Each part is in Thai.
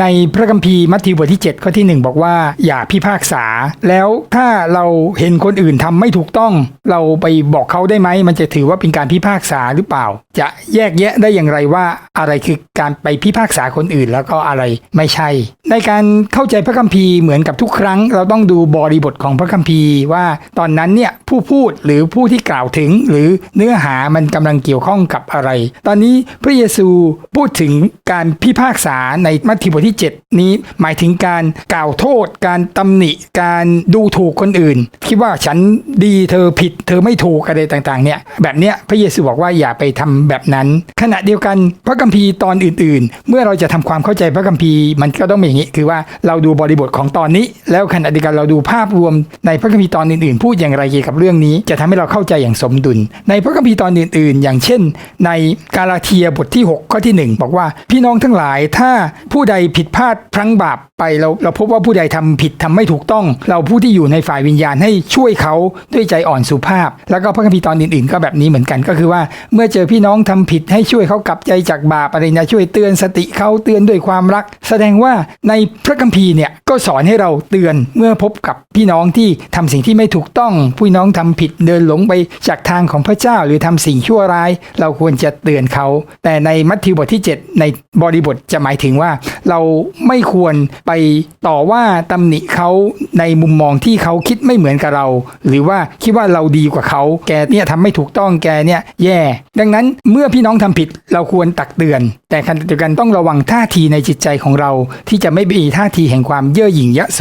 ในพระคัมภีร์มัทธิวบทที่ 7 ข้อที่ 1 บอกว่าอย่าพิพากษา แล้วถ้าเราเห็นคนอื่นทำไม่ถูกต้อง เราไปบอกเขาได้ไหม มันจะถือว่าเป็นการพิพากษาหรือเปล่า จะแยกแยะได้อย่างไรว่าอะไรคือการไปพิพากษาคนอื่น แล้วก็อะไรไม่ใช่ ในการเข้าใจพระคัมภีร์เหมือนกับทุกครั้ง เราต้องดูบริบทของพระคัมภีร์ว่าตอนนั้นเนี่ยผู้พูดหรือผู้ที่กล่าวถึง หรือเนื้อหามันกำลังเกี่ยวข้องกับอะไร ตอนนี้พระเยซูพูดถึงการพิพากษาในมัทธิวบทที่ 7 นี้หมายถึงการกล่าวโทษ การตำหนิ การดูถูกคนอื่น คิดว่าฉันดีเธอผิด เธอไม่ถูกอะไรต่างๆเนี่ยแบบเนี้ยพระเยซูบอกว่าอย่าไปทำแบบนั้น ขณะเดียวกันพระคัมภีร์ตอนอื่น ๆ เมื่อเราจะทำความเข้าใจพระคัมภีร์มันก็ต้องเป็นอย่างนี้ คือว่าเราดูบริบทของตอนนี้ แล้วขณะเดียวกันเราดูภาพรวมในพระคัมภีร์ตอนอื่นๆ พูดอย่างไรเกี่ยวกับเรื่องนี้ จะทำให้เราเข้าใจอย่างสมดุล ในพระคัมภีร์ตอนอื่น ๆ อย่างเช่น ในกาลาเทียบทที่ 6 ข้อที่ 1 บอกว่าพี่น้องทั้งหลายถ้าผู้ใดผิดพลาดพลั้งบาปไปเราเราพบว่าผู้ใดทำผิดทำไม่ถูกต้อง เราผู้ที่อยู่ในฝ่ายวิญญาณให้ช่วยเขาด้วยใจอ่อนสุภาพ แล้วก็พระคัมภีร์ตอนอื่นๆ ก็แบบนี้เหมือนกันก็คือว่า เมื่อเจอพี่น้องทำผิดให้ช่วยเขากลับใจจากบาปอะไรนะช่วยเตือนสติเขาเตือนด้วยความรัก แสดงว่าในพระคัมภีร์เนี่ยก็สอนให้เราเตือนเมื่อพบกับพี่น้องที่ทำสิ่งที่ไม่ถูกต้องพี่น้องทำผิดเดินหลงไปจากทางของพระเจ้าหรือทำสิ่งชั่วร้าย เราควรจะเตือนเขา แต่ในมัทธิวบทที่ 7 ในบริบทจะหมายถึงว่าเราไม่ควรไปต่อว่าตำหนิเขาในมุมมองที่เขาคิดไม่เหมือนกับเรา หรือว่าคิดว่าเราดีกว่าเขา แกเนี่ยทำไม่ถูกต้องแกเนี่ยแย่ ดังนั้นเมื่อพี่น้องทำผิดเราควรตักเตือน แต่ขณะเดียวกันต้องระวังท่าทีในจิตใจของเรา ที่จะไม่มีท่าทีแห่งความเย่อหยิ่งยะโส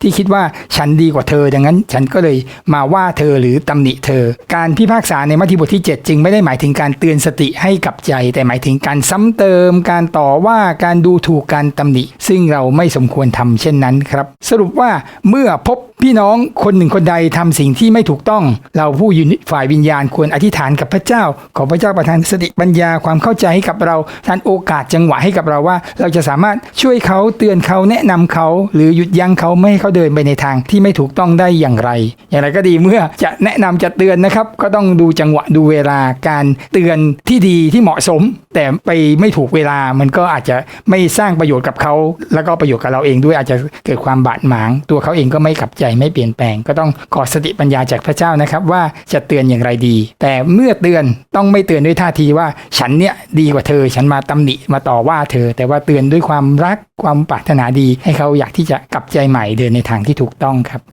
ที่คิดว่าฉันดีกว่าเธอ ดังนั้นฉันก็เลยมาว่าเธอหรือตำหนิเธอ การพิพากษาในมัทธิวบทที่ 7 จึงไม่ได้หมายถึงการเตือนสติให้กับใจ แต่หมายถึงการซ้ำเติม การต่อว่าการดูถูกการตำหนิ ซึ่งเราไม่สมควรทำเช่นนั้นครับ สรุปว่าเมื่อพบพี่น้องคนหนึ่งคนใดทำสิ่งที่ไม่ถูกต้อง เราผู้อยู่ในฝ่ายวิญญาณควรอธิษฐานกับพระเจ้า ขอพระเจ้าประทานสติปัญญาความเข้าใจให้กับเราทานโอกาสจังหวะให้กับเราว่า เราจะสามารถช่วยเขาเตือนเขาแนะนำเขา หรือหยุดยั้งเขาไม่ให้เขาเดินไปในทางที่ไม่ถูกต้องได้อย่างไร อย่างไรก็ดีเมื่อจะแนะนำจะเตือนนะครับ ก็ต้องดูจังหวะดูเวลาการเตือนที่ดีที่เหมาะสม แต่ไปไม่ถูกเวลามันก็อาจจะไม่สร้างประโยชน์กับเขาแล้วก็ประโยชน์กับเราเองด้วยอาจจะเกิดความบาดหมาง ตัวเขาเองก็ไม่ขับใจไม่เปลี่ยนแปลง ก็ต้องขอสติปัญญาจากพระเจ้านะครับ ว่าจะเตือนอย่างไรดี แต่เมื่อเตือนต้องไม่เตือนด้วยท่าทีว่าฉันเนี่ยดีกว่าเธอ ฉันมาตำหนิมาต่อว่าเธอ แต่ว่าเตือนด้วยความรักความปรารถนาดี ให้เขาอยากที่จะกลับใจใหม่เดินในทางที่ถูกต้องครับ